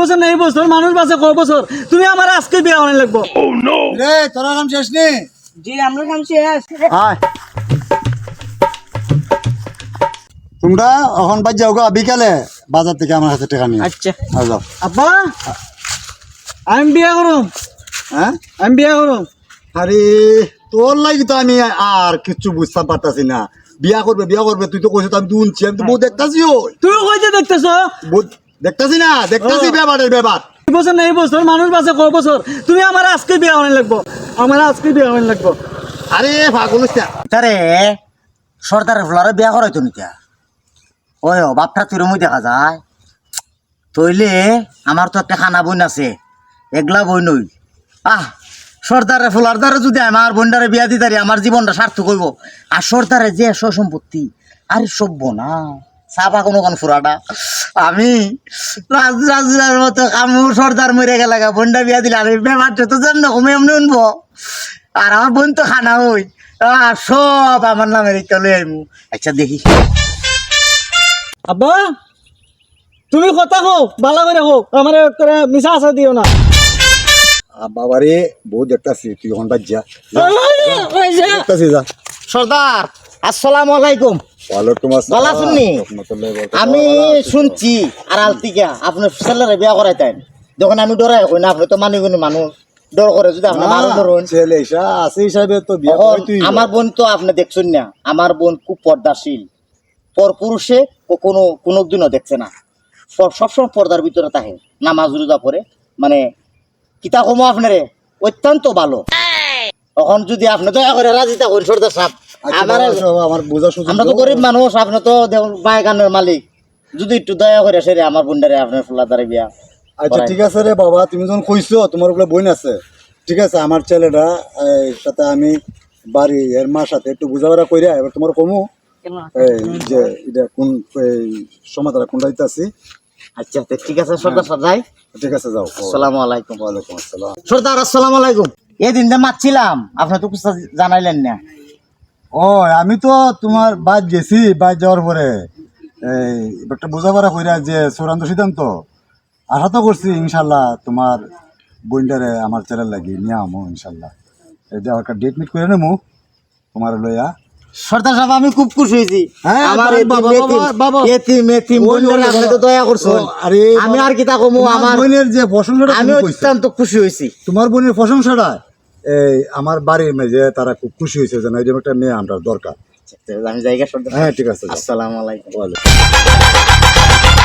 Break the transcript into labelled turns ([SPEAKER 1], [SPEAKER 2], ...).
[SPEAKER 1] বছর না এই বছর মানুষ বাঁচে কয় বছর? তুমি আমার আজকে বিয়া অনেক লাগবো।
[SPEAKER 2] রে তোরা কাম শেষ নি।
[SPEAKER 3] জি আমরা কাম শেষ।
[SPEAKER 2] আয়। তোমরা এখন বাদ যাও গা বিকালে বাজার থেকে আমার হাতে টাকা নিয়ে
[SPEAKER 3] আচ্ছা।
[SPEAKER 2] যাও।
[SPEAKER 1] আব্বা আমি বিয়া করুম।
[SPEAKER 2] হ্যাঁ?
[SPEAKER 1] আমি বিয়া করুম।
[SPEAKER 2] আরে তোর লাগি তো আমি আর কিচ্ছু বুঝতে পারতাছি না। বিয়া করবে বিয়া করবে তুই তো কইছিস তো আমি দুনছি আমি তো বউ দেখতাছি ওই।
[SPEAKER 1] তুমি কইতে দেখতেছ?
[SPEAKER 2] দেখতাছি না? দেখতাছি। ব্যাপারের ব্যাপার।
[SPEAKER 1] এই বছর না এই বছর মানুষ বাঁচে কয় বছর? তুমি আমার আজকে বিয়া অনেক লাগবো। আমার আজকে বিয়া অনেক লাগবো।
[SPEAKER 2] আরে পাগল।
[SPEAKER 4] তারে সর্দারের ফুলারে বিয়া করাইতো নিকা ওই ও, বাপটা তুই মই দেখা যায়। তইলে আমার তো একটা খানা বইন আছে এগলা বই নই আহ সর্দারে ফুলার দ্বারা যদি আমার বোনটারে বিয়া দিতারি আমার জীবনটা সার্থক হইব। আর সর্দারে যে সম্পত্তি আরে সভ্য না। চাপা কোনো কোন ফুরাটা আমি রাজ রাজুর মতো কামু সর্দার মরে গেলে বোনটা বিয়া দিলে আরে ব্যাপারটা তো জান না কমে এমনি উনবো আর আমার বোন তো খানা হই আহ, সব আমার নামে রেখে লই আইমু আচ্ছা দেখি।
[SPEAKER 1] আব্বা তুমি কথা হোক ভালো করে হোক আমার করে মিশা আসা দিও না।
[SPEAKER 2] বাবারে বউ দেখতাছি তুই দেখতাছি যা।
[SPEAKER 4] সর্দার আসসালামু আলাইকুম। আমি শুনছি আর আলতিকা আপনার ছেলেরে বিয়া করাইতেন। যখন আমি ডরাই কই না আপনি তো মানি গুনি মানুষ। ডর করে যদি আপনি মারো ধরুন
[SPEAKER 2] ছেলে আছে হিসাবে তো বিয়া
[SPEAKER 4] আমার বোন তো আপনি দেখছেন না। আমার বোন খুব পর্দাশীল। পর পুরুষে কোনো কোনো দিনও দেখছে না। সব- সবসময় পর্দার ভিতরে থাকে নামাজ রোজা পড়ে। মানে কিতা কমো আপনারে? অত্যন্ত ভালো। তখন যদি আপনি দয়া করে রাজি থাকুন সর্দার সাহেব। আমার
[SPEAKER 2] বাবা, আমার বোঝা সুযোগ
[SPEAKER 4] আমরা তো গরিব মানুষ আপনি তো বাগানের মালিক। যদি একটু দয়া করে সেরে আমার বোনটারে আপনার ফুলাদারে বিয়া
[SPEAKER 2] আচ্ছা ঠিক আছে রে বাবা তুমি যখন কইছো তোমার উপরে বোন আছে। ঠিক আছে আমার ছেলেটা সাথে আমি বাড়ি এর মার সাথে একটু বুঝাপড়া কইরা এবার তোমার কমু। এই যে এটা কোন সমাধান কোনটা দিতেছি?
[SPEAKER 4] আচ্ছা ঠিক আছে সর্দার সাহেব
[SPEAKER 2] ঠিক আছে যাও
[SPEAKER 4] আসসালামু আলাইকুম।
[SPEAKER 2] ওয়ালাইকুম আসসালাম।
[SPEAKER 4] সর্দার আসসালামু আলাইকুম। এই দিন যে মারছিলাম আপনি তো কিছু জানাইলেন না।
[SPEAKER 2] ও আমি তো তোমার বাদ গেছি বাদ যাওয়ার পরে। এই একটা বোঝাপড়া কইরা যে চূড়ান্ত সিদ্ধান্ত। আশা তো করছি ইনশাল্লাহ তোমার বইন্ডারে আমার ছেলের লাগি নিয়ে আমো ইনশাল্লাহ। এই যে একটা ডেট মিট করে নেব তোমার লইয়া।
[SPEAKER 4] সর্দার সাহেব আমি খুব খুশি হয়েছি।
[SPEAKER 2] হ্যাঁ,
[SPEAKER 4] আমার আপনি তো দয়া করছেন।
[SPEAKER 2] আরে
[SPEAKER 4] আমি আর কিতা কমু আমার
[SPEAKER 2] বোনের যে প্রশংসাটা
[SPEAKER 4] আমি অত্যন্ত খুশি হয়েছি।
[SPEAKER 2] তোমার বোনের প্রশংসাটা? এই আমার বাড়ির মেয়ে তারা খুব খুশি হয়েছে যে না এরকম একটা মেয়ে আমরা দরকার।
[SPEAKER 4] আমি জায়গা
[SPEAKER 2] হ্যাঁ ঠিক আছে আসসালামাইকুম
[SPEAKER 4] আসসালামু আলাইকুম।
[SPEAKER 2] ওয়ালাইকুম।